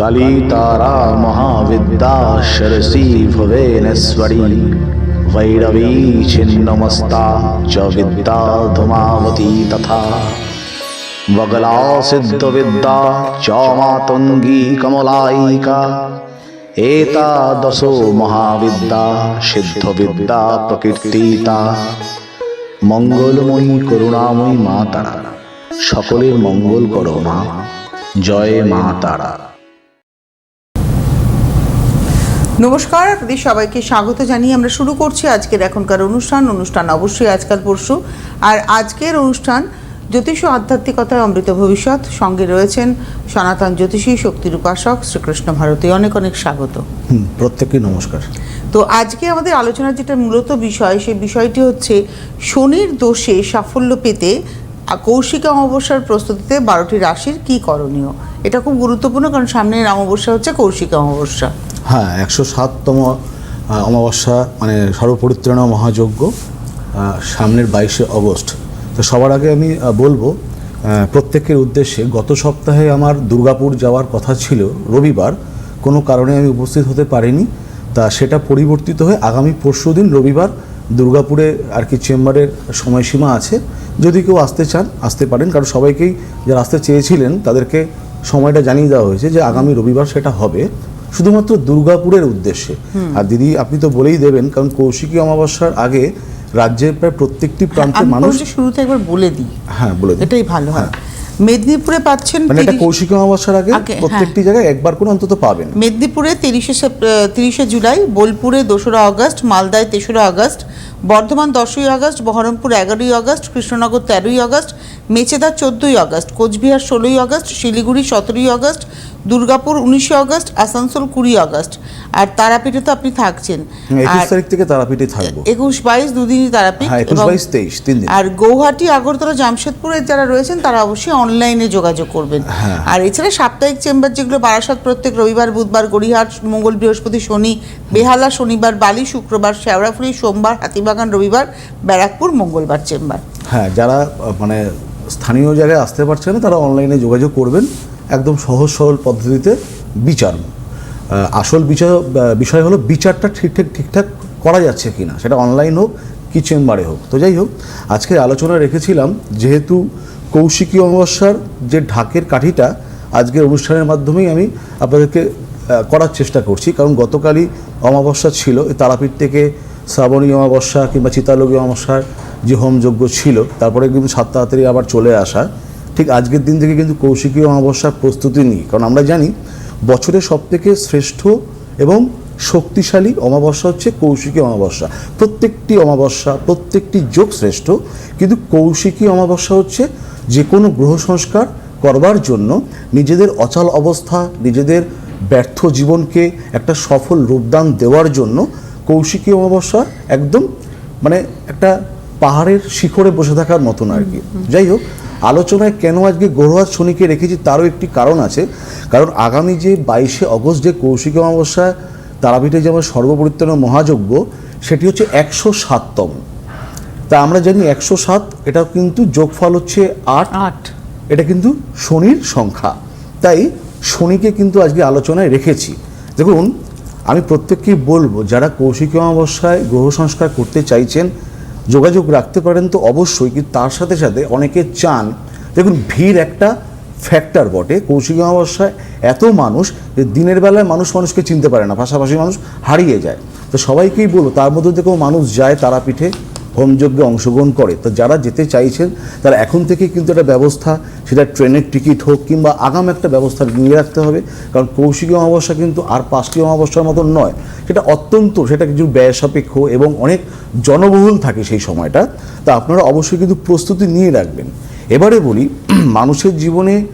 কালী তারা মহাবিদ্যা সরসী ভুবেনেশ্বরী ভৈরবী ছিন্নমস্তা চ বিদ্যা ধুমাবতী তথা বগলা সিদ্ধ বিদ্যা চ মাতঙ্গী কমলায়িকা এতাদশো মহাবিদ্যা সিদ্ধবিদ্যা প্রকীর্তিতা মঙ্গলময়ী করুণাময়ী মা তারা সকলের মঙ্গল করো মা। জয় মা তারা। নমস্কার আপনাদের সবাইকে স্বাগত জানিয়ে আমরা শুরু করছি আজকের এখনকার অনুষ্ঠান। অনুষ্ঠান অবশ্যই আজকাল পরশু। আর আজকের অনুষ্ঠান জ্যোতিষ আধ্যাত্মিকতায় অমৃত ভবিষ্যৎ। সঙ্গে রয়েছেন সনাতন জ্যোতিষী শক্তির উপাসক শ্রীকৃষ্ণ ভারতী। অনেক অনেক স্বাগত। প্রত্যেককে নমস্কার। তো আজকে আমাদের আলোচনার যেটা মূলত বিষয় সেই বিষয়টি হচ্ছে শনির দোষে সাফল্য পেতে কৌশিক অমাবস্যার প্রস্তুতিতে বারোটি রাশির কি করণীয়? এটা খুব গুরুত্বপূর্ণ কারণ সামনের অমাবস্যা হচ্ছে কৌশিক অমাবস্যা। হ্যাঁ একশো সাততম অমাবস্যা মানে সর্বপরিত্রাণ মহাযজ্ঞ সামনের বাইশে অগস্ট। তো সবার আগে আমি বলব প্রত্যেকের উদ্দেশ্যে গত সপ্তাহে আমার দুর্গাপুর যাওয়ার কথা ছিল, রবিবার। কোনো কারণে আমি উপস্থিত হতে পারিনি, তা সেটা পরিবর্তিত হয়ে আগামী পরশুদিন রবিবার দুর্গাপুরে আর কি চেম্বারের সময়সীমা আছে। যদি কেউ আসতে চান, আসতে পারেন, কারণ সবাইকেই যারা আসতে চেয়েছিলেন, তাদেরকে সময়টা জানিয়ে দেওয়া হয়েছে যে আগামী রবিবার সেটা হবে। শুধুমাত্র দুর্গাপুরের উদ্দেশ্যে। আর দিদি আপনি তো বলেই দেবেন কারণ কৌশিকী অমাবস্যার আগে রাজ্যের প্রায় প্রত্যেকটি প্রান্তে মানুষ শুরুতে একবার বলে দিই। হ্যাঁ বলে দিন এটাই ভালো হয়। মেদিনীপুরে পাচ্ছেন মানে এটা 30 কৌশিকী অমাবস্যার আগে আগে, হ্যাঁ। প্রত্যেকটি জায়গায় একবার করে অন্তত পাবেন। মেদিনীপুরে তিরিশে তিরিশে জুলাই বোলপুরে দোসরা আগস্ট মালদায় তেসরা আগস্ট বর্ধমান দশই আগস্ট বহরমপুর এগারোই আগস্ট কৃষ্ণনগর তেরোই আগস্ট মেচেদা চোদ্দোই আগস্ট কোচবিহার ষোলোই আগস্ট শিলিগুড়ি সতেরোই আগস্ট দুর্গাপুর উনিশে আগস্ট আসানসোল কুড়ি আগস্ট। আর তারাপীঠে তো আপনি থাকছেন। একুশ তারিখ থেকে তারাপীঠে থাকব। একুশ বাইশ দুদিনই তারাপীঠ হ্যাঁ বাইশ তেইশ তিন দিন। আর গৌহাটি আগরতলা জামশেদপুরের যারা রয়েছেন তারা অবশ্যই অনলাইনে যোগাযোগ করবেন। হ্যাঁ। আর এছাড়া সাপ্তাহিক চেম্বার যেগুলো বারাসাত প্রত্যেক রবিবার বুধবার গড়িহাট মঙ্গল বৃহস্পতি শনি বেহালা শনিবার বালি শুক্রবার শেওড়াফুলি সোমবার হাতিবাগান রবিবার ব্যারাকপুর মঙ্গলবার চেম্বার। হ্যাঁ যারা মানে স্থানীয় জায়গায় আসতে পারছে না, তারা অনলাইনে যোগাযোগ করবেন, একদম সহজ সরল পদ্ধতিতে বিচার। আসল বিচার বিষয় হলো বিচারটা ঠিকঠাক ঠিকঠাক করা যাচ্ছে কি না সেটা অনলাইন হোক কি চেম্বারে হোক। তো যাই হোক, আজকে আলোচনা রেখেছিলাম, যেহেতু কৌশিকী অমাবস্যার যে ঢাকের কাঠিটা আজকের অনুষ্ঠানের মাধ্যমেই আমি আপনাদেরকে করার চেষ্টা করছি, কারণ গতকালই অমাবস্যা ছিল তারাপীঠ থেকে শ্রাবণী অমাবস্যা কিংবা চিতালগী অমাবস্যার যে হোমযজ্ঞ ছিল, তারপরে কিন্তু সাত তাড়াতাড়ি আবার চলে আসা। ঠিক আজকের দিন থেকে কিন্তু কৌশিকী অমাবস্যার প্রস্তুতি নিই, কারণ আমরা জানি বছরের সবথেকে শ্রেষ্ঠ এবং শক্তিশালী অমাবস্যা হচ্ছে কৌশিকী অমাবস্যা। প্রত্যেকটি অমাবস্যা, প্রত্যেকটি যোগ শ্রেষ্ঠ, কিন্তু কৌশিকী অমাবস্যা হচ্ছে যে কোনো গ্রহ সংস্কার করবার জন্য নিজেদের অচল অবস্থা, নিজেদের ব্যর্থ জীবনকে একটা সফল রূপদান দেওয়ার জন্য কৌশিকী অমাবস্যা একদম মানে একটা পাহাড়ের শিখরে বসে থাকার মতন আর কি। যাই হোক আলোচনায় কেন আজকে গ্রহরাজ শনিকে রেখেছি তারও একটি কারণ আছে। কারণ আগামী যে বাইশে অগস্ট যে কৌশিকী অমাবস্যা তারাপীঠে যেমন সর্বপরিত্রাণ মহাযজ্ঞ সেটি হচ্ছে একশো সাততম। তা আমরা জানি একশো সাত এটা কিন্তু যোগফল হচ্ছে আট। আট। এটা কিন্তু শনির সংখ্যা। তাই শনিকে কিন্তু আজকে আলোচনায় রেখেছি। দেখুন আমি প্রত্যেককেই বলব যারা কৌশিকী অমাবস্যায় গ্রহ সংস্কার করতে চাইছেন যোগাযোগ রাখতে পারেন তো অবশ্যই, কিন্তু তার সাথে সাথে অনেকে চান। দেখুন, ভিড় একটা ফ্যাক্টর বটে। কৌশিক অমাবস্যায় এত মানুষ যে দিনের বেলায় মানুষ মানুষকে চিনতে পারে না, পাশাপাশি মানুষ হারিয়ে যায়। তো সবাইকেই বলো তার মধ্যে থেকেও মানুষ যায় তারাপীঠে হোমযজ্ঞে অংশগ্রহণ করে। তো যারা যেতে চাইছেন, তারা এখন থেকে কিন্তু একটা ব্যবস্থা, সেটা ট্রেনের টিকিট হোক কিংবা আগাম একটা ব্যবস্থা নিয়ে রাখতে হবে। কারণ কৌশিকী অমাবস্যা কিন্তু আর পাঁচটি অমাবস্যার মতন নয়। সেটা অত্যন্ত, সেটা কিছু ব্যয় সাপেক্ষ এবং অনেক জনবহুল থাকে সেই সময়টা। তা আপনারা অবশ্যই কিন্তু প্রস্তুতি নিয়ে রাখবেন। এবারে বলি, মানুষের জীবনে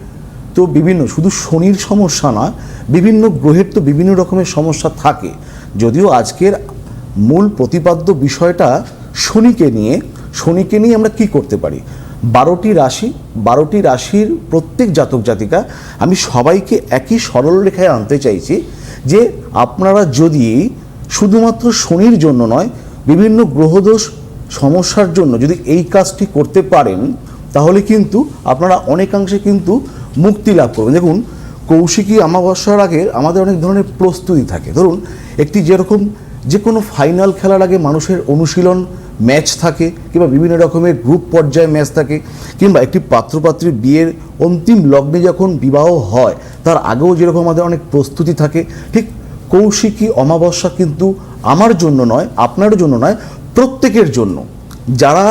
তো বিভিন্ন, শুধু শনির সমস্যা না, বিভিন্ন গ্রহের তো বিভিন্ন রকমের সমস্যা থাকে। যদিও আজকের মূল প্রতিপাদ্য বিষয়টা শনিকে নিয়ে শনিকে নিয়ে আমরা কি করতে পারি? বারোটি রাশি, বারোটি রাশির প্রত্যেক জাতক জাতিকা, আমি সবাইকে একই সরল রেখায় আনতে চাইছি যে আপনারা যদি শুধুমাত্র শনির জন্য নয়, বিভিন্ন গ্রহদোষ সমস্যার জন্য যদি এই কাজটি করতে পারেন, তাহলে কিন্তু আপনারা অনেকাংশে কিন্তু মুক্তি লাভ করবেন। দেখুন, কৌশিকী অমাবস্যার আগে আমাদের অনেক ধরনের প্রস্তুতি থাকে। ধরুন, একটি যেরকম যে কোনো ফাইনাল খেলার আগে মানুষের অনুশীলন ম্যাচ থাকে কিংবা বিভিন্ন রকমের গ্রুপ পর্যায়ে ম্যাচ থাকে কিংবা একটি পাত্রপাত্রীর বিয়ের অন্তিম লগ্নে যখন বিবাহ হয়, তার আগেও যেরকম আমাদের অনেক প্রস্তুতি থাকে, ঠিক কৌশিকী অমাবস্যা কিন্তু আমার জন্য নয়, আপনার জন্য নয়, প্রত্যেকের জন্য। যারা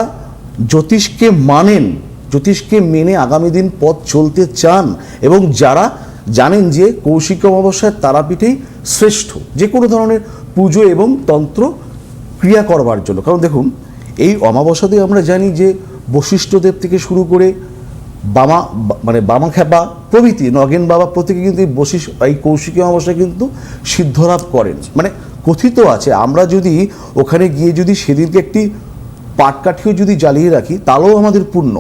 জ্যোতিষকে মানেন, জ্যোতিষকে মেনে আগামী দিন পথ চলতে চান এবং যারা জানেন যে কৌশিক অমাবস্যায় তারাপীঠেই শ্রেষ্ঠ, যে কোনো ধরনের পুজো এবং তন্ত্র ক্রিয়া করবার জন্য। কারণ দেখুন এই অমাবস্যাতে আমরা জানি যে বশিষ্ঠদেব থেকে শুরু করে বামা মানে বামা খেপা প্রভৃতি নগেন বাবা প্রত্যেকে কিন্তু এই বশিষ এই কৌশিকী অমাবস্যায় কিন্তু সিদ্ধলাভ করেন। মানে কথিত আছে আমরা যদি ওখানে গিয়ে যদি সেদিনকে একটি পাটকাঠিও যদি জ্বালিয়ে রাখি তাহলেও আমাদের পূর্ণ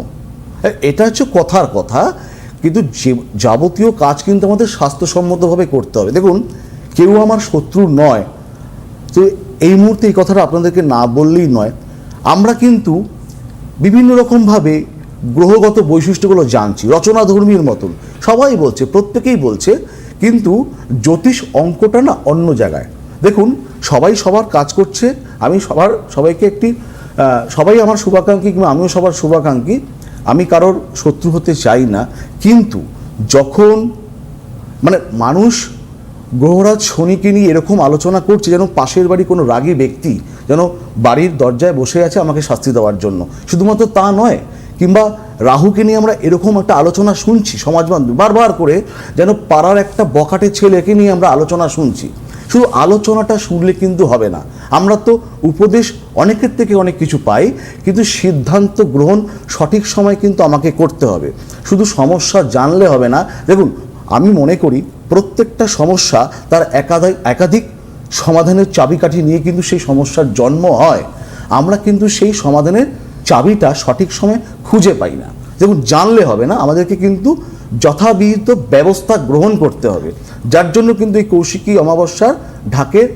হ্যাঁ, এটা হচ্ছে কথার কথা কিন্তু যে যাবতীয় কাজ কিন্তু আমাদের স্বাস্থ্যসম্মতভাবে করতে হবে। দেখুন কেউ আমার শত্রু নয় তো এই মুহূর্তে এই কথাটা আপনাদেরকে না বললেই নয়, আমরা কিন্তু বিভিন্ন রকমভাবে গ্রহগত বৈশিষ্ট্যগুলো জানছি, রচনাধর্মীর মতন। সবাই বলছে, প্রত্যেকেই বলছে, কিন্তু জ্যোতিষ অঙ্কটা না অন্য জায়গায়। দেখুন, সবাই সবার কাজ করছে, আমি সবার, সবাইকে একটি সবাই আমার শুভাকাঙ্ক্ষী কিংবা আমিও সবার শুভাকাঙ্ক্ষী, আমি কারোর শত্রু হতে চাই না, কিন্তু যখন মানে মানুষ গ্রহরাজ শনিকে নিয়ে এরকম আলোচনা করছে যেন পাশের বাড়ি কোনো রাগী ব্যক্তি যেন বাড়ির দরজায় বসে আছে আমাকে শাস্তি দেওয়ার জন্য। শুধুমাত্র তা নয়, কিংবা রাহুকে নিয়ে আমরা এরকম একটা আলোচনা শুনছি সমাজ বারবার করে যেন পাড়ার একটা বখাটে ছেলেকে নিয়ে আমরা আলোচনা শুনছি। শুধু আলোচনাটা শুনলে কিন্তু হবে না। আমরা তো উপদেশ অনেকের থেকে অনেক কিছু পাই, কিন্তু সিদ্ধান্ত গ্রহণ সঠিক সময় কিন্তু আমাকে করতে হবে। শুধু সমস্যা জানলে হবে না। দেখুন আমি মনে করি প্রত্যেকটা সমস্যা তার একাধিক একাধিক সমাধানের চাবিকাঠি নিয়ে কিন্তু সেই সমস্যার জন্ম হয়। আমরা কিন্তু সেই সমাধানের চাবিটা সঠিক সময় খুঁজে পাই না। দেখুন, জানলে হবে না, আমাদেরকে কিন্তু যথাবিহিত ব্যবস্থা গ্রহণ করতে হবে। যার জন্য কিন্তু এই কৌশিকী অমাবস্যার ঢাকের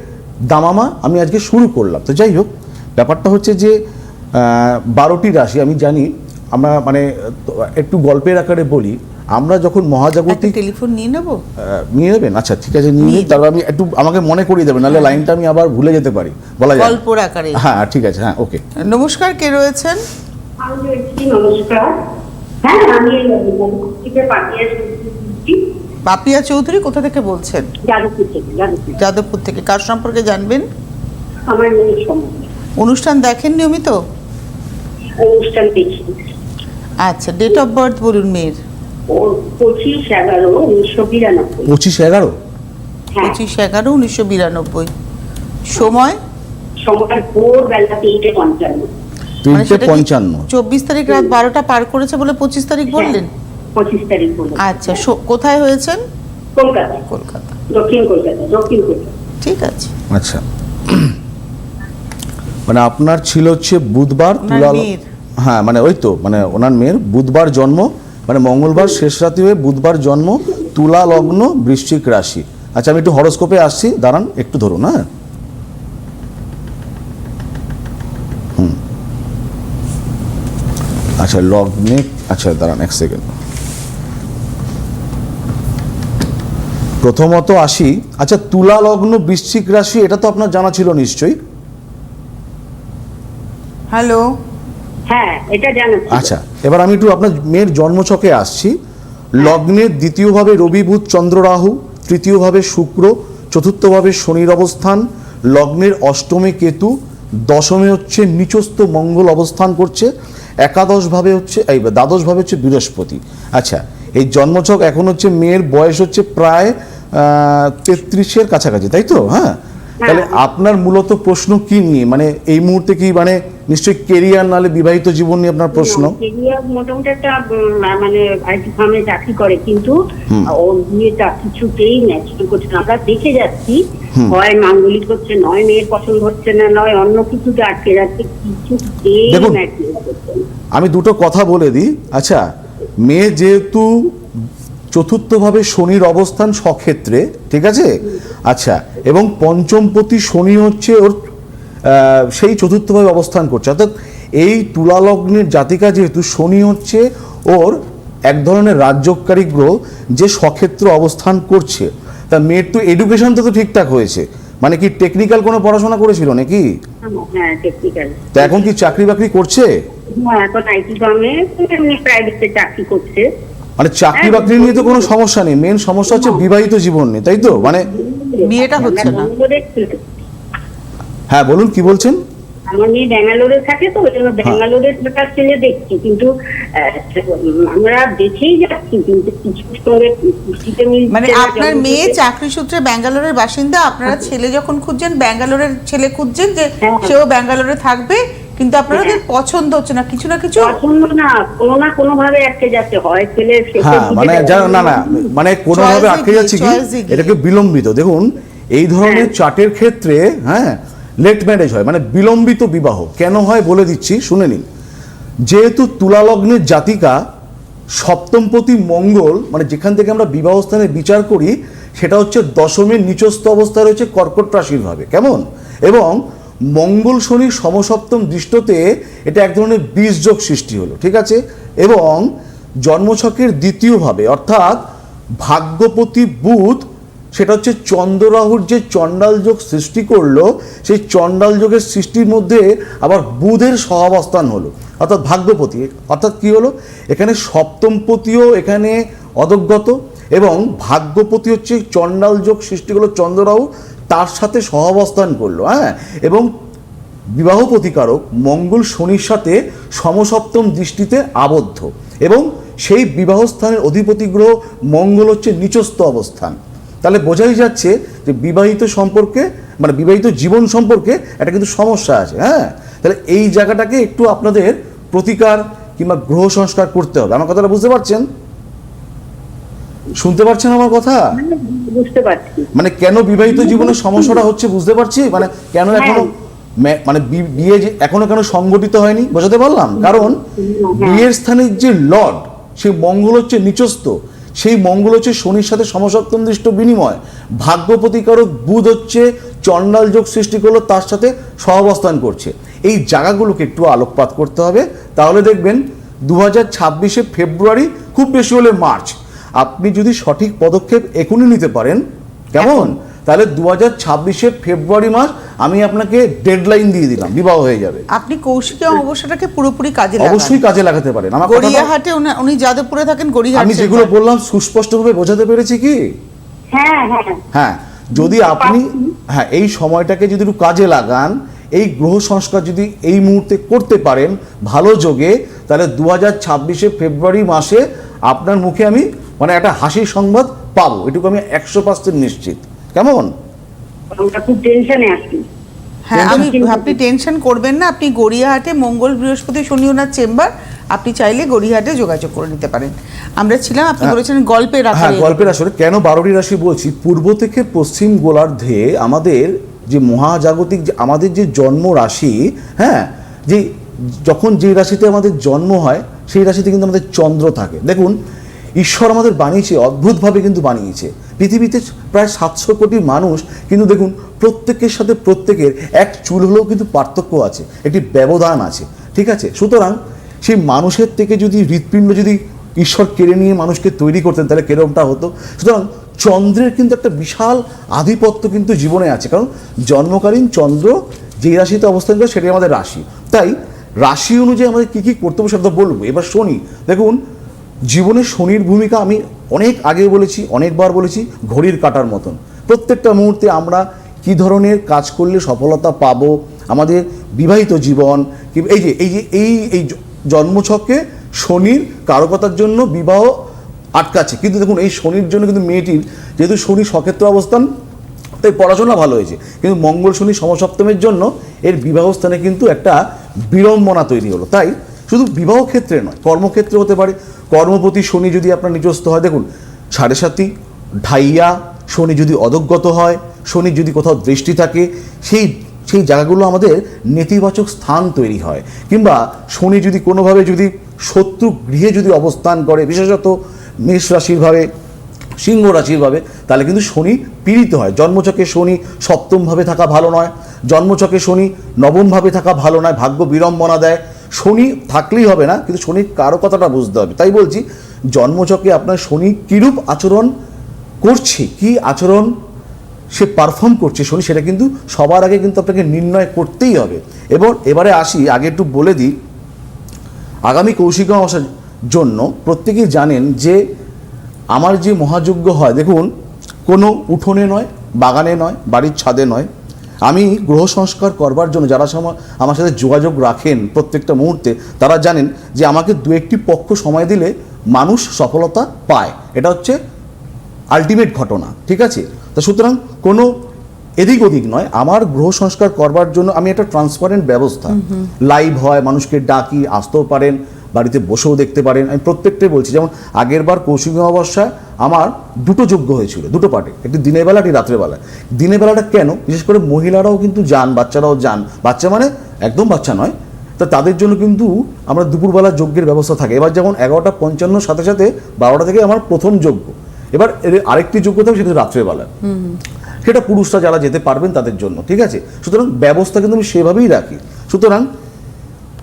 দামামা আমি আজকে শুরু করলাম। তো যাই হোক, ব্যাপারটা হচ্ছে যে বারোটি রাশি আমি জানি, আমরা মানে একটু গল্পের আকারে বলি আমরা যখন মহাজাগতিক টেলিফোন নিয়ে নেব? নিয়ে নেবেন আচ্ছা ঠিক আছে নিয়ে নিন তারপর আমি একটু আমাকে মনে করিয়ে দেবেন নাহলে লাইনটা আমি আবার ভুলে যেতে পারি বলা যায়। গল্পর আকারে। হ্যাঁ ঠিক আছে হ্যাঁ ওকে। নমস্কার কে রয়েছেন? নমস্কার। হ্যাঁ আমি পাপিয়া চৌধুরী। কোথা থেকে বলছেন? যাদবপুর থেকে যাদবপুর। যাদবপুর থেকে। কার সম্পর্কে জানবেন? আমার মেয়ের সম্বন্ধে অনুষ্ঠান দেখেন নিয়মিত অনুষ্ঠান আচ্ছা ডেট অফ বার্থ বলুন মেয়ের। পঁচিশ এগারো উনিশশো বিরানব্বই। পঁচিশ এগারো? হ্যাঁ। পঁচিশ এগারো উনিশশো বিরানব্বই। সময়? সময় ভোর তিনটে পঞ্চান্ন। মানে তিনটে পঞ্চান্ন। চব্বিশ তারিখ রাত বারোটা পার করেছে বলে পঁচিশ তারিখ বললেন? হ্যাঁ, পঁচিশ তারিখ বলে আচ্ছা কোথায় হয়েছেন? কলকাতা। কলকাতা। দক্ষিণ কলকাতা দক্ষিণ কলকাতা। ঠিক আছে। আচ্ছা। মানে আপনার ছিল হচ্ছে বুধবার তুলা হ্যাঁ মানে ওই তো মানে ওনার মেয়ের বুধবার জন্ম মানে মঙ্গলবার শেষ রাতে হয়ে বুধবার জন্ম, তুলা লগ্ন, বৃশ্চিক রাশি। আচ্ছা আমি একটু হরস্কোপে আসছি, দাঁড়ান, একটু ধরুন হ্যাঁ? আচ্ছা লগ্নে আচ্ছা দাঁড়ান এক সেকেন্ড। প্রথমত আসি আচ্ছা তুলা লগ্ন, বৃশ্চিক রাশি, এটা তো আপনার জানা ছিল নিশ্চয়ই? হ্যালো? হ্যাঁ এটা আচ্ছা এবার আমি একটু আপনার মেয়ের জন্মছকে আসছি। লগ্নের দ্বিতীয়ভাবে রবি বুধ চন্দ্র রাহু, তৃতীয়ভাবে শুক্র, চতুর্থভাবে শনির অবস্থান, লগ্নের অষ্টমে কেতু, দশমে হচ্ছে নিচস্থ মঙ্গল অবস্থান করছে, একাদশভাবে হচ্ছে, এই দ্বাদশভাবে হচ্ছে বৃহস্পতি। আচ্ছা এই জন্মছক এখন হচ্ছে মেয়ের বয়স হচ্ছে প্রায় তেত্রিশের কাছাকাছি, তাই তো? হ্যাঁ তাহলে আপনার মূলত প্রশ্ন কি নিয়ে? মানে এই মুহূর্তে কি মানে নিশ্চয়ই কেরিয়ার নালে বিবাহিত জীবন নিয়ে আপনার প্রশ্ন? কেরিয়ার মোটামুটি একটা মানে আইটি ফার্মে চাকরি করে কিন্তু ও বিয়েটা কিছুতেই ন্যাচারাল করছে না। আমরা দেখে যাচ্ছি হয় মাঙ্গলিক হচ্ছে নয় মেয়ের পছন্দ হচ্ছে না নয় অন্য কিছুতে আটকে যাচ্ছে কিছুতেই ম্যাচ আমি দুটো কথা বলে দিই। আচ্ছা মেয়ে যেহেতু চতুর্থভাবে শনির অবস্থান সক্ষেত্রে ঠিক আছে? আচ্ছা এবং পঞ্চমপতি শনি হচ্ছে ওর সেই চতুর্থভাবে অবস্থান করছে। অর্থাৎ এই তুলালগ্নের জাতিকা যেহেতু শনি হচ্ছে ওর এক ধরনের রাজ্যকারী গ্রহ যে সক্ষেত্র অবস্থান করছে। তা মেয়ের তো এডুকেশন তো তো ঠিকঠাক হয়েছে। মানে কি টেকনিক্যাল কোনো পড়াশোনা করেছিল নাকি? হ্যাঁ টেকনিক্যাল তা এখন কি চাকরি বাকরি করছে? হ্যাঁ এখন আইটি ফার্মে এমনি প্রাইভেটে চাকরি করছে। মানে চাকরি বাকরি নিয়ে তো কোনো সমস্যা নেই। মেন সমস্যা হচ্ছে বিবাহিত জীবন নিয়ে তাই তো? মানে বিয়েটা হচ্ছে না। হ্যাঁ বলুন কি বলছেন? আমার মেয়ে ব্যাঙ্গালোরে থাকে তো ওই জন্য ব্যাঙ্গালোরে থাকার ছেলে দেখছি। কিন্তু আমরা দেখেই যাচ্ছি কিন্তু মানে আপনার মেয়ে চাকরি সূত্রে ব্যাঙ্গালোরের বাসিন্দা আপনারা ছেলে যখন খুঁজছেন ব্যাঙ্গালোরের ছেলে খুঁজছেন যে হ্যাঁ। সেও ব্যাঙ্গালোরে থাকবে কিন্তু আপনাদের পছন্দ হচ্ছে না কিছু না কিছু পছন্দ না কোনো না কোনো ভাবে আটকে যাচ্ছে হয় ছেলে হ্যাঁ মানে না না মানে কোনোভাবে Choice-এ আটকে যাচ্ছে কি? এটাকে বিলম্বিত দেখুন এই ধরনের চার্টের ক্ষেত্রে হ্যাঁ লেট ম্যারেজ হয় মানে বিলম্বিত বিবাহ। কেন হয় বলে দিচ্ছি শুনে নিন। যেহেতু তুলালগ্নের জাতিকা সপ্তমপতি মঙ্গল মানে যেখান থেকে আমরা বিবাহ স্থানে বিচার করি সেটা হচ্ছে দশমীর নিচস্থ অবস্থায় রয়েছে কর্কট রাশির ভাবে কেমন? এবং মঙ্গল শনির সমসপ্তম দৃষ্টতে এটা এক ধরনের বীজযোগ সৃষ্টি হলো, ঠিক আছে? এবং জন্মছকের দ্বিতীয়ভাবে অর্থাৎ ভাগ্যপতি বুধ, সেটা হচ্ছে চন্দ্ররাহুর যে চণ্ডাল যোগ সৃষ্টি করল, সেই চণ্ডাল যোগের সৃষ্টির মধ্যে আবার বুধের সহাবস্থান হলো, অর্থাৎ ভাগ্যপতি। অর্থাৎ কি হলো? এখানে সপ্তমপতিও এখানে অদগ্গত এবং ভাগ্যপতি হচ্ছে চণ্ডাল যোগ সৃষ্টি করল চন্দ্ররাহু তার সাথে সহাবস্থান করল হ্যাঁ? এবং বিবাহ প্রতিকারক মঙ্গল শনির সাথে সমসপ্তম দৃষ্টিতে আবদ্ধ এবং সেই বিবাহ স্থানের অধিপতি গ্রহ মঙ্গল হচ্ছে নিচস্থ অবস্থান। তাহলে বোঝাই যাচ্ছে যে বিবাহিত সম্পর্কে মানে বিবাহিত জীবন সম্পর্কে একটা কিন্তু সমস্যা আছে হ্যাঁ? তাহলে এই জায়গাটাকে একটু আপনাদের প্রতিকার কিংবা গ্রহ সংস্কার করতে হবে। আমার কথাটা বুঝতে পারছেন? শুনতে পারছেন আমার কথা? মানে বুঝতে পারছি। মানে কেন বিবাহিত জীবনের সমস্যাটা হচ্ছে বুঝতে পারছি? মানে কেন এখনও মানে বিয়ে যে এখনও কেন সংগঠিত হয়নি? বোঝাতে পারলাম? কারণ বিয়ের স্থানের যে লর্ড সেই মঙ্গল হচ্ছে নিচস্থ। সেই মঙ্গল হচ্ছে শনির সাথে সমসপ্তম দৃষ্ট বিনিময়। ভাগ্য প্রতিকারক বুধ হচ্ছে চণ্ডাল যোগ সৃষ্টি করল তার সাথে সহাবস্থান করছে। এই জায়গাগুলোকে একটু আলোকপাত করতে হবে। তাহলে দেখবেন দু হাজার ছাব্বিশে ফেব্রুয়ারি খুব বেশি হলে মার্চ। আপনি যদি সঠিক পদক্ষেপ এখনই নিতে পারেন কেমন? তাহলে দু হাজার ছাব্বিশে ফেব্রুয়ারি মাস আমি আপনাকে ডেডলাইন দিয়ে দিলাম বিবাহ হয়ে যাবে। আপনি কৌশিকী অমাবস্যাটাকে পুরোপুরি কাজে অবশ্যই কাজে লাগাতে পারেন। আমার গড়িয়াহাটে উনি- যাদবপুরে থাকেন গড়িয়াহাট আমি যেগুলো বললাম সুস্পষ্টভাবে বোঝাতে পেরেছি কি? হ্যাঁ হ্যাঁ। হ্যাঁ যদি আপনি হ্যাঁ এই সময়টাকে যদি একটু কাজে লাগান এই গ্রহ সংস্কার যদি এই মুহূর্তে করতে পারেন ভালো যোগে তাহলে দু হাজার ছাব্বিশে ফেব্রুয়ারি মাসে আপনার মুখে আমি মানে একটা হাসির সংবাদ পাবো। এটুকু আমি একশো পার্সেন্ট নিশ্চিত। কেমন? খুব টেনশনে আছি হ্যাঁ আমি আপনি টেনশন করবেন না। আপনি গড়িয়াহাটে মঙ্গল বৃহস্পতি শনি ওনার চেম্বার। আপনি চাইলে গড়িয়াহাটে যোগাযোগ করে নিতে পারেন। আমরা ছিলাম আপনি বলেছেন গল্পের হ্যাঁ গল্পের আসলে কেন বারোটি রাশি বলছি? পূর্ব থেকে পশ্চিম গোলার্ধে আমাদের যে মহাজাগতিক যে আমাদের যে জন্ম রাশি হ্যাঁ যে যখন যে রাশিতে আমাদের জন্ম হয় সেই রাশিতে কিন্তু আমাদের চন্দ্র থাকে। দেখুন ঈশ্বর আমাদের বানিয়েছে, অদ্ভুতভাবে কিন্তু বানিয়েছে। পৃথিবীতে প্রায় সাতশো কোটি মানুষ, কিন্তু দেখুন, প্রত্যেকের সাথে প্রত্যেকের এক চুল হলেও কিন্তু পার্থক্য আছে, একটি ব্যবধান আছে, ঠিক আছে? সুতরাং সেই মানুষের থেকে যদি হৃৎপিণ্ড যদি ঈশ্বর কেড়ে নিয়ে মানুষকে তৈরি করতেন, তাহলে কেরমটা হতো? সুতরাং চন্দ্রের কিন্তু একটা বিশাল আধিপত্য কিন্তু জীবনে আছে, কারণ জন্মকালীন চন্দ্র যে রাশিতে অবস্থান করে সেটাই আমাদের রাশি। তাই রাশি অনুযায়ী আমাদের কী কী করতে হবে সেটা বলব। এবার শনি, দেখুন জীবনে শনির ভূমিকা আমি অনেক আগে বলেছি, অনেকবার বলেছি, ঘড়ির কাটার মতন। প্রত্যেকটা মুহূর্তে আমরা কি ধরনের কাজ করলে সফলতা পাবো, আমাদের বিবাহিত জীবন এই যে এই যে এই এই জ- জন্মছকে শনির কারকতার জন্য বিবাহ আটকাচ্ছে। কিন্তু দেখুন, এই শনির জন্য কিন্তু মেয়েটির যেহেতু শনি সক্ষেত্র অবস্থান, তাই পড়াশোনা ভালো হয়েছে। কিন্তু মঙ্গল শনি সমসপ্তমের জন্য এর বিবাহ স্থানে কিন্তু একটা বিড়ম্বনা তৈরি হলো। তাই শুধু বিবাহ ক্ষেত্রে নয়, কর্মক্ষেত্রে হতে পারে। কর্মপতি শনি যদি আপনার নিজস্ব হয়, দেখুন, সাড়ে সাতি ঢাইয়া, শনি যদি অদগ্গত হয়, শনি যদি কোথাও দৃষ্টি থাকে, সেই সেই জায়গাগুলো আমাদের নেতিবাচক স্থান তৈরি হয়। কিংবা শনি যদি কোনোভাবে যদি শত্রু গৃহে যদি অবস্থান করে, বিশেষত মেষ রাশির ভাবে, সিংহ রাশিরভাবে তাহলে কিন্তু শনি পীড়িত হয়। জন্মচকে শনি সপ্তমভাবে থাকা ভালো নয়। জন্মচকে শনি নবমভাবে থাকা ভালো নয়। ভাগ্য বিড়ম্বনা দেয়। শনি থাকলেই হবে না, কিন্তু শনির কারও কথাটা বুঝতে হবে। তাই বলছি, জন্মচকে আপনার শনি কীরূপ আচরণ করছে, কি আচরণ সে পারফর্ম করছে শনি, সেটা কিন্তু সবার আগে কিন্তু আপনাকে নির্ণয় করতেই হবে। এবং এবারে আসি, আগে একটু বলে দিই, আগামী কৌশিক অমাবস্যার জন্য প্রত্যেকেই জানেন যে আমার যে মহাযজ্ঞ হয়, দেখুন, কোনো উঠোনে নয়, বাগানে নয়, বাড়ির ছাদে নয় আমি গ্রহ সংস্কার করবার জন্য যারা আমার সাথে যোগাযোগ রাখেন প্রত্যেকটা মুহূর্তে তারা জানেন যে আমাকে দু একটি পক্ষ সময় দিলে মানুষ সফলতা পায়। এটা হচ্ছে আলটিমেট ঘটনা ঠিক আছে? তা সুতরাং কোনো এদিক ওদিক নয় আমার গ্রহ সংস্কার করবার জন্য আমি একটা ট্রান্সপারেন্ট ব্যবস্থা। লাইভ হয় মানুষকে ডাকি আসতেও পারেন। বাড়িতে বসেও দেখতে পারেন। আমি প্রত্যেকটাই বলছি, যেমন আগের বার কৌশিক অমাবস্যায় আমার দুটো যোগ্য হয়েছিল, দুটো পার্টে। একটি দিনের বেলা একটি রাত্রের বেলা দিনের বেলাটা কেন? বিশেষ করে মহিলারাও কিন্তু যান, বাচ্চারাও যান। বাচ্চা মানে একদম বাচ্চা নয়। তা তাদের জন্য কিন্তু আমরা দুপুরবেলা যজ্ঞের ব্যবস্থা থাকে। এবার যেমন এগারোটা পঞ্চান্ন, সাথে সাথে বারোটা থেকে আমার প্রথম যজ্ঞ। এবার এর আরেকটি যোগ্য থাকবে সেটা রাত্রেবেলা সেটা পুরুষরা যারা যেতে পারবেন তাদের জন্য, ঠিক আছে? সুতরাং ব্যবস্থা কিন্তু আমি সেভাবেই রাখি। সুতরাং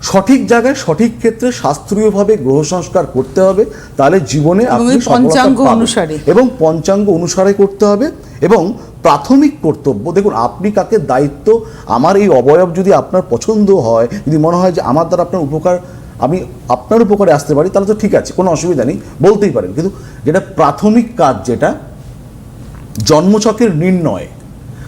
সঠিক জায়গায় সঠিক ক্ষেত্রে শাস্ত্রীয়ভাবে গ্রহ সংস্কার করতে হবে তাহলে জীবনে এবং আপনি পঞ্চাঙ্গ অনুসারে। এবং পঞ্চাঙ্গ অনুসারে করতে হবে এবং প্রাথমিক কর্তব্য দেখুন আপনি কাকে দায়িত্ব আমার এই অবয়ব যদি আপনার পছন্দ হয় যদি মনে হয় যে আমার দ্বারা আপনার উপকার আমি আপনার উপকারে আসতে পারি তাহলে তো ঠিক আছে কোনো অসুবিধা নেই বলতেই পারেন। কিন্তু যেটা প্রাথমিক কাজ যেটা জন্মছকের নির্ণয়।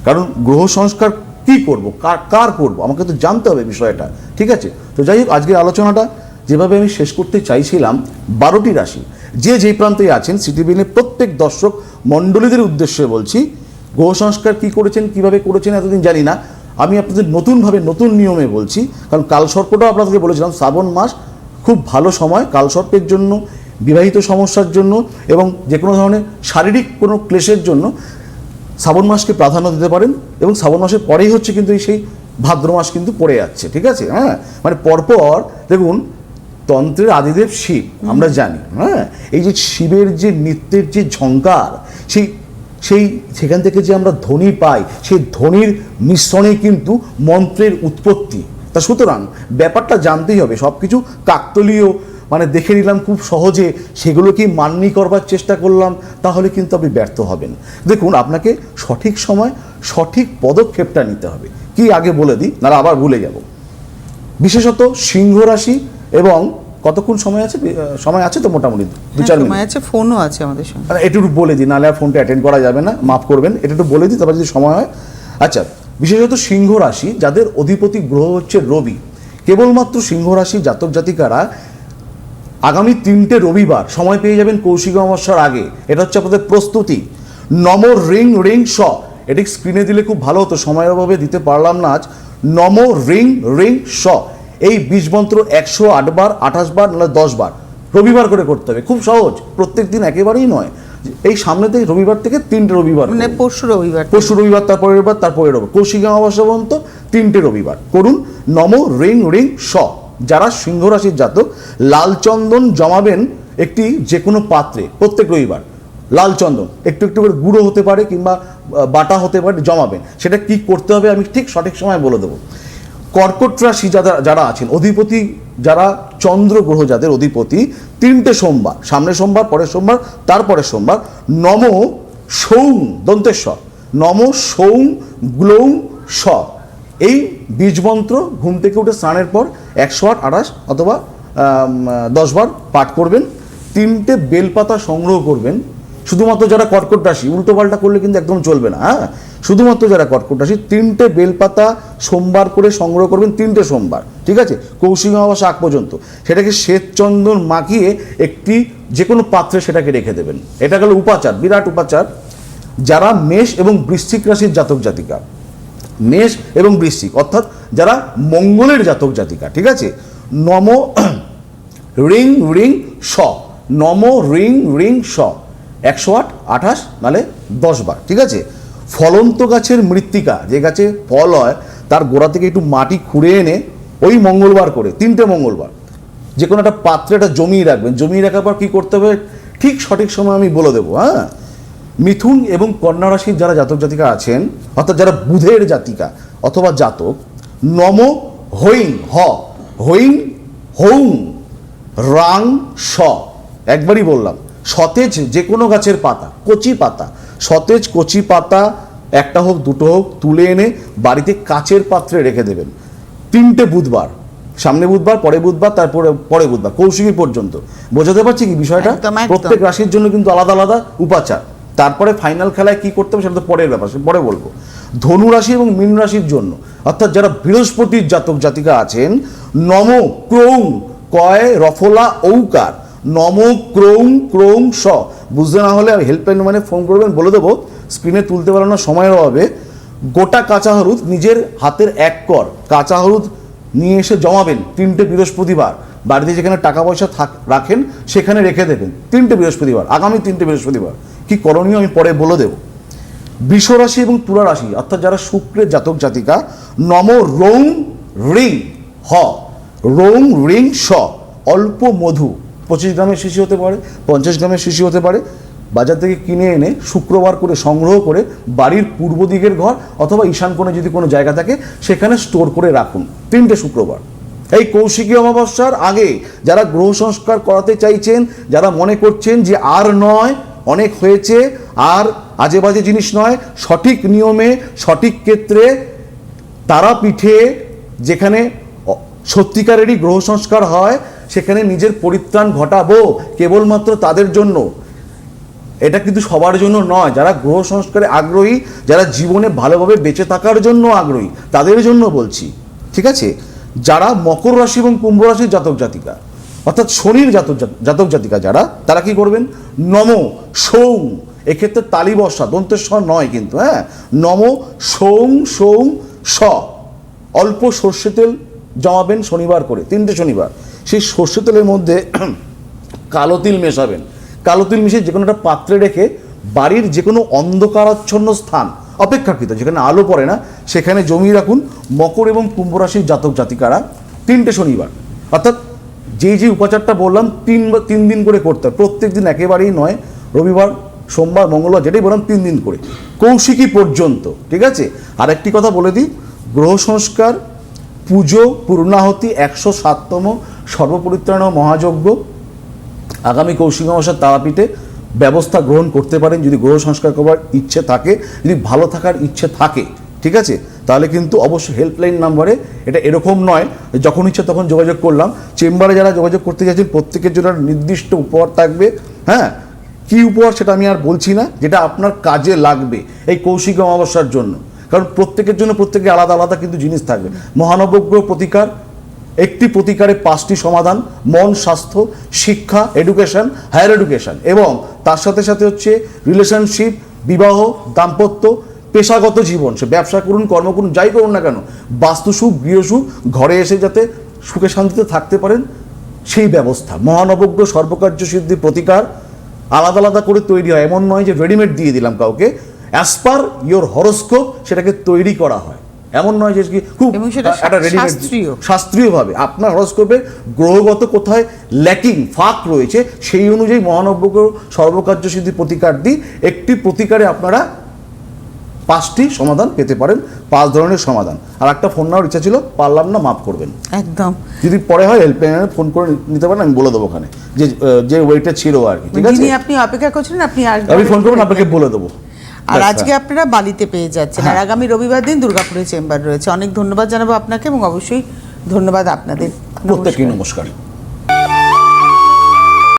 কারণ গ্রহ সংস্কার কি করব? কার কার করব? আমাকে তো জানতে হবে বিষয়টা, ঠিক আছে? তো যাই হোক, আজকের আলোচনাটা যেভাবে আমি শেষ করতে চাইছিলাম, বারোটি রাশি, যে যেই প্রান্তে আছেন সিটিভিনের প্রত্যেক দর্শক মণ্ডলীদের উদ্দেশ্যে বলছি, গ্রহ সংস্কার কি করেছেন, কীভাবে করেছেন এতদিন জানি না, আমি আপনাদের নতুনভাবে নতুন নিয়মে বলছি, কারণ কালসর্পটাও আপনাদেরকে বলেছিলাম, শ্রাবণ মাস খুব ভালো সময় কালসর্পের জন্য, বিবাহিত সমস্যার জন্য এবং যে কোনো ধরনের শারীরিক কোনো ক্লেশের জন্য শ্রাবণ মাসকে প্রাধান্য দিতে পারেন এবং শ্রাবণ মাসের পরেই হচ্ছে কিন্তু এই সেই ভাদ্র মাস কিন্তু পড়ে যাচ্ছে ঠিক আছে? হ্যাঁ? মানে পরপর দেখুন তন্ত্রের আদিদেব শিব আমরা জানি হ্যাঁ? এই যে শিবের যে নৃত্যের যে ঝঙ্কার সেই সেই সেখান থেকে যে আমরা ধ্বনি পাই সেই ধ্বনির মিশ্রণে কিন্তু মন্ত্রের উৎপত্তি। তা সুতরাং ব্যাপারটা জানতেই হবে সব কিছু কাকতলীয় মানে দেখে নিলাম খুব সহজে সেগুলোকে মান্যি করবার চেষ্টা করলাম তাহলে কিন্তু আপনি ব্যর্থ হবেন। দেখুন আপনাকে সঠিক সময় সঠিক পদক্ষেপটা নিতে হবে। কি আগে বলে দিই নাহলে আবার ভুলে যাব। বিশেষত সিংহ রাশি এবং কতক্ষণ সময় আছে? সময় আছে তো মোটামুটি? দু চার মিনিট। সময় আছে ফোনও আছে আমাদের সঙ্গে। মানে একটু বলে দিই নাহলে আর ফোনটা অ্যাটেন্ড করা যাবে না মাফ করবেন এটা একটু বলে দিই তারপর যদি সময় হয়। আচ্ছা বিশেষত সিংহ রাশি যাদের অধিপতি গ্রহ হচ্ছে রবি। কেবলমাত্র সিংহ রাশি জাতক জাতিকারা আগামী তিনটে রবিবার সময় পেয়ে যাবেন কৌশিক অমাবস্যার আগে। এটা হচ্ছে আপনাদের প্রস্তুতি। নম রিং রিং স। এটি স্ক্রিনে দিলে খুব ভালো হতো সময়ের অভাবে দিতে পারলাম না আজ। নম রিং রিং স। এই বীজ মন্ত্র একশো আটবার আঠাশ বার নাহলে দশ বার। রবিবার করে করতে হবে। খুব সহজ। প্রত্যেক দিন একেবারেই নয়। এই সামনে থেকে রবিবার থেকে তিনটে রবিবার মানে পরশু রবিবার পরশু রবিবার তারপরে রবিবার তারপরে রবিবার। কৌশিক অমাবস্যা পর্যন্ত তিনটে রবিবার। করুন। নম রিং রিং স। যারা সিংহ রাশির জাতক, লাল চন্দন জমাবেন একটি যে কোনো পাত্রে প্রত্যেক রবিবার। লাল চন্দন, একটু একটু করে গুঁড়ো হতে পারে কিংবা বাটা হতে পারে, জমাবেন। সেটা কি করতে হবে আমি ঠিক সঠিক সময় বলে দেবো। কর্কট রাশি যারা যারা আছেন, অধিপতি যারা চন্দ্র গ্রহ যাদের অধিপতি, তিনটে সোমবার সামনে সোমবার, পরের সোমবার, তারপরের সোমবার, নম সৌং দন্তেশ্বর, নম সৌং গ্লৌং স এই বীজ মন্ত্র ঘুম থেকে উঠে স্নানের পর একশো আট আঠাশ অথবা দশ বার পাঠ করবেন, তিনটে বেলপাতা সংগ্রহ করবেন, শুধুমাত্র যারা কর্কট রাশি, উল্টো পাল্টা করলে কিন্তু একদম চলবে না হ্যাঁ? শুধুমাত্র যারা কর্কট রাশি, তিনটে বেলপাতা সোমবার করে সংগ্রহ করবেন, তিনটে সোমবার, ঠিক আছে? কৌশিক অমাবস্যা আগ পর্যন্ত। সেটাকে শ্বেত চন্দন মাখিয়ে একটি যে কোনো পাত্রে সেটাকে রেখে দেবেন। এটা গেল উপাচার, বিরাট উপাচার। যারা মেষ এবং বৃশ্চিক রাশির জাতক জাতিকা মেষ এবং বৃশ্চিক, অর্থাৎ যারা মঙ্গলের জাতক জাতিকা, ঠিক আছে? নম রিং রিং স, নম রিং রিং স, একশো আট, আঠাশ, নালে দশ বার ঠিক আছে? ফলন্ত গাছের মৃত্তিকা, যে গাছে ফল হয়, তার গোড়া থেকে একটু মাটি খুঁড়ে এনে ওই মঙ্গলবার করে, তিনটে মঙ্গলবার। যে কোনো একটা পাত্রে একটা জমিয়ে রাখবেন, জমিয়ে রাখার পর কী করতে হবে? ঠিক সঠিক সময় আমি বলে দেবো হ্যাঁ? মিথুন এবং কন্যা রাশির যারা জাতক জাতিকা আছেন অর্থাৎ যারা বুধের জাতিকা অথবা জাতক নম হৈং হ হৈং হৌং রাং স একবারই বললাম সতেজ যে কোনো গাছের পাতা কচি পাতা সতেজ কচি পাতা একটা হোক দুটো হোক তুলে এনে বাড়িতে কাচের পাত্রে রেখে দেবেন। তিনটে বুধবার সামনে বুধবার পরে বুধবার তারপরে পরে বুধবার কৌশিকী পর্যন্ত। বোঝাতে পারছি কি বিষয়টা। প্রত্যেক রাশির জন্য কিন্তু আলাদা আলাদা উপাচার। তারপরে ফাইনাল খেলায় কি করতে হবে সেটা তো পরের ব্যাপার সেটা পরে বলব। ধনু রাশি এবং মীন রাশির জন্য, অর্থাৎ যারা বৃহস্পতির জাতক জাতিকা আছেন, নম ক্রৌং কয় রফলা ঔকার, নম ক্রৌং ক্রৌং স। বুঝতে না হলে আর হেল্পলাইন মানে ফোন করবেন, বলে দেবো স্ক্রিনে তুলতে পারানোর সময়ের অভাবে। গোটা কাঁচা হলুদ নিজের হাতের এক কর, কাঁচা হলুদ নিয়ে এসে জমাবেন তিনটে বৃহস্পতিবার। বাড়িতে যেখানে টাকা পয়সা থাক, রাখেন, সেখানে রেখে দেবেন তিনটে বৃহস্পতিবার, আগামী তিনটে বৃহস্পতিবার। কি করণীয় আমি পরে বলে দেবো। বৃষ রাশি এবং তুলা রাশি অর্থাৎ যারা শুক্রের জাতক জাতিকা, নম রৌং রিং হ। রৌং রিং স। অল্প মধু, পঁচিশ গ্রামের শিশি হতে পারে, পঞ্চাশ গ্রামের শিশি হতে পারে, বাজার থেকে কিনে এনে শুক্রবার করে সংগ্রহ করে বাড়ির পূর্ব দিকের ঘর অথবা ঈশান কোণে যদি কোনো জায়গা থাকে, সেখানে স্টোর করে রাখুন তিনটে শুক্রবার। এই কৌশিকী অমাবস্যার আগে যারা গ্রহ সংস্কার করাতে চাইছেন, যারা মনে করছেন যে আর নয় অনেক হয়েছে, আর আজে বাজে জিনিস নয়, সঠিক নিয়মে, সঠিক ক্ষেত্রে তারাপীঠে যেখানে সত্যিকারেরই গ্রহ সংস্কার হয়, সেখানে নিজের পরিত্রাণ ঘটাবো, কেবলমাত্র তাদের জন্য। এটা কিন্তু সবার জন্য নয়। যারা গ্রহ সংস্কারে আগ্রহী, যারা জীবনে ভালোভাবে বেঁচে থাকার জন্য আগ্রহী, তাদের জন্য বলছি। ঠিক আছে? যারা মকর রাশি এবং কুম্ভ রাশির জাতক জাতিকা অর্থাৎ শনির জাতক জাতক জাতিকা যারা, তারা কি করবেন? নম সৌং। এক্ষেত্রে তালি বর্ষা দন্তেশ্বর নয় কিন্তু হ্যাঁ? নম সৌং সৌং, স। অল্প সর্ষে তেল জমাবেন শনিবার করে, তিনটে শনিবার। সেই সর্ষে তেলের মধ্যে কালো তিল মেশাবেন। কালো তিল মিশিয়ে যে কোনো একটা পাত্রে রেখে বাড়ির যে কোনো অন্ধকারাচ্ছন্ন স্থান অপেক্ষাকৃত, যেখানে আলো পড়ে না, সেখানে জমিয়ে রাখুন মকর এবং কুম্ভ রাশির জাতক জাতিকারা তিনটে শনিবার। অর্থাৎ যেই যে উপাচারটা বললাম, তিন বা তিন দিন করে করতে হয়। প্রত্যেক দিন একেবারেই নয়, রবিবার, সোমবার, মঙ্গলবার, যেটাই বললাম তিন দিন করে। কৌশিকী পর্যন্ত, ঠিক আছে? আর একটি কথা বলে দিই, গ্রহ সংস্কার, পুজো, পূর্ণাহতি একশো সাততম সর্বপরিত্রাণ মহাযজ্ঞ। আগামী কৌশিক অমাবস্যার তারাপীঠে ব্যবস্থা গ্রহণ করতে পারেন, যদি গ্রহ সংস্কার করবার ইচ্ছে থাকে, যদি ভালো থাকার ইচ্ছে থাকে, ঠিক আছে? তাহলে কিন্তু অবশ্যই হেল্পলাইন নাম্বারে এটা এরকম নয় যখন ইচ্ছা তখন যোগাযোগ করলাম। চেম্বারে যারা যোগাযোগ করতে চাইছেন, প্রত্যেকের জন্য নির্দিষ্ট উপহার থাকবে। হ্যাঁ? কি উপহার সেটা আমি আর বলছি না, যেটা আপনার কাজে লাগবে এই কৌশিক অমাবস্যার জন্য। কারণ প্রত্যেকের জন্য প্রত্যেকে আলাদা আলাদা কিন্তু জিনিস থাকবে। মহানবগ্রহ প্রতিকার, একটি প্রতিকারে পাঁচটি সমাধান, মন, স্বাস্থ্য, শিক্ষা এডুকেশন হায়ার এডুকেশন এবং তার সাথে সাথে হচ্ছে রিলেশনশিপ বিবাহ, দাম্পত্য পেশাগত জীবন সে ব্যবসা করুন কর্ম করুন যাই করুন না কেন বাস্তুসুখ গৃহসুখ ঘরে এসে যাতে সুখে শান্তিতে থাকতে পারেন সেই ব্যবস্থা। মহানবজ্ঞ সর্বকার্য সিদ্ধি প্রতিকার আলাদা আলাদা করে তৈরি হয়। এমন নয় যে রেডিমেড দিয়ে দিলাম কাউকে। অ্যাজ পার ইয়োর হরস্কোপ সেটাকে তৈরি করা হয়। এমন নয় যে খুব একটা রেডিমেড শাস্ত্রীয়ভাবে। আপনার হরস্কোপে গ্রহগত কোথায় ল্যাকিং ফাঁক রয়েছে সেই অনুযায়ী মহানব্য সর্বকার্য সিদ্ধি প্রতিকার দিই একটি প্রতিকারে আপনারা পাঁচটি সমাধান পেতে পারেন পাঁচ ধরনের সমাধান। আর একটা ফোন নেওয়ার ইচ্ছা ছিল পারলাম না মাফ করবেন। একদম। যদি পরে হয় হেল্পলাইনে ফোন করে নিতে পারেন আমি বলে দেবো ওখানে। যে যে ওয়েটটা ছিল আর কি ঠিক আছে? আপনি অপেক্ষা করছিলেন আপনি আমি ফোন করবেন আপনাকে বলে দেবো। আর আজকে হ্যাঁ। আপনারা বালিতে পেয়ে যাচ্ছেন। আর হ্যাঁ। আগামী রবিবার দিন দুর্গাপুরে চেম্বার রয়েছে। অনেক ধন্যবাদ জানাব আপনাকে এবং অবশ্যই ধন্যবাদ আপনাদের। প্রত্যেককে নমস্কার। নমস্কার।